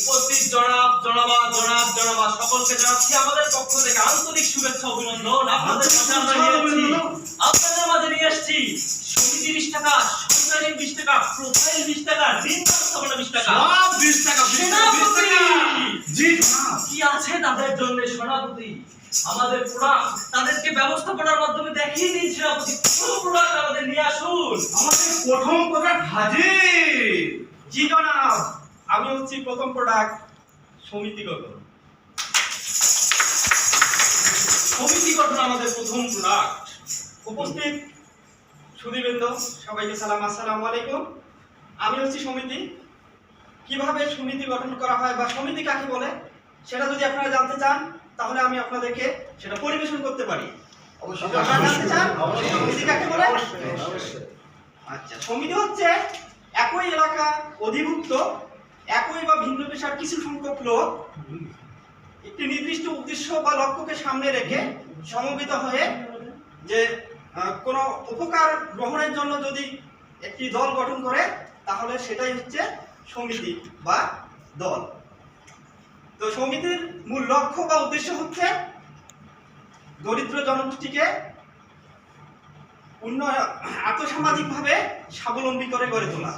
উপস্থিত জনাব, জনাবা জনাব, জনাবা, সকলকে জানাচ্ছি আমাদের পক্ষ থেকে আন্তরিক শুভেচ্ছা, অভিনন্দন। আপনাদের মাঝে আপনাদের মাঝে নিয়ে এসেছি সমিতি বিশ টাকা সরকারি বিশ টাকা প্রোফাইল বিশ টাকা ঋণ ব্যবস্থাপনা বিশ টাকা। সব বিশ টাকা বিশ টাকা জি কি আছে তাদের জন্য সেনাপতি? আমাদের প্রোডাক্ট তাদেরকে ব্যবস্থাপনার মাধ্যমে দেখিয়ে দিন সেনাপতি। কোন প্রোডাক্ট আমাদের নিয়ে আসুন। আমাদের প্রথম প্রোডাক্ট হাজির। জি জনাব। আমি হচ্ছি প্রথম প্রোডাক্ট সমিতিগত। সমিতি গঠন আমাদের প্রথম প্রোডাক্ট উপস্থিত সুদীবৃন্দ সবাইকে সালাম আসসালামু আলাইকুম। আমি হচ্ছি সমিতি। কীভাবে সমিতি গঠন করা হয় বা সমিতি কাকে বলে সেটা যদি আপনারা জানতে চান তাহলে আমি আপনাদেরকে সেটা পরিবেশন করতে পারি। আপনারা জানতে চান সমিতি কাকে বলে? আচ্ছা সমিতি হচ্ছে একই এলাকা অধিভুক্ত একই বা ভিন্ন পেশার কিছু সংখ্যক লোক একটি নির্দিষ্ট উদ্দেশ্য বা লক্ষ্যকে সামনে রেখে সমবেত হয়ে যে কোনো উপকার গ্রহণের জন্য যদি একটি দল গঠন করে, তাহলে সেটাই হচ্ছে সমিতি বা দল। তো সমিতির মূল লক্ষ্য বা উদ্দেশ্য হচ্ছে দরিদ্র জনগোষ্ঠীকে উন্নয়ন আর্থসামাজিকভাবে স্বাবলম্বী করে গড়ে তোলা।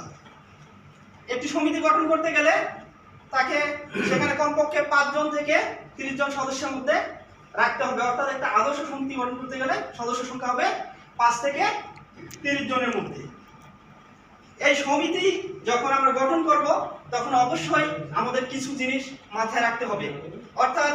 একটি সমিতি গঠন করতে গেলে তাকে সেখানে কমপক্ষে পাঁচজন থেকে তিরিশ জন সদস্যের মধ্যে রাখতে হবে। অর্থাৎ একটা আদর্শ সমিতি গঠন করতে গেলে সদস্য সংখ্যা হবে পাঁচ থেকে তিরিশ জনের মধ্যে। এই সমিতি যখন আমরা গঠন করব, তখন অবশ্যই আমাদের কিছু জিনিস মাথায় রাখতে হবে। অর্থাৎ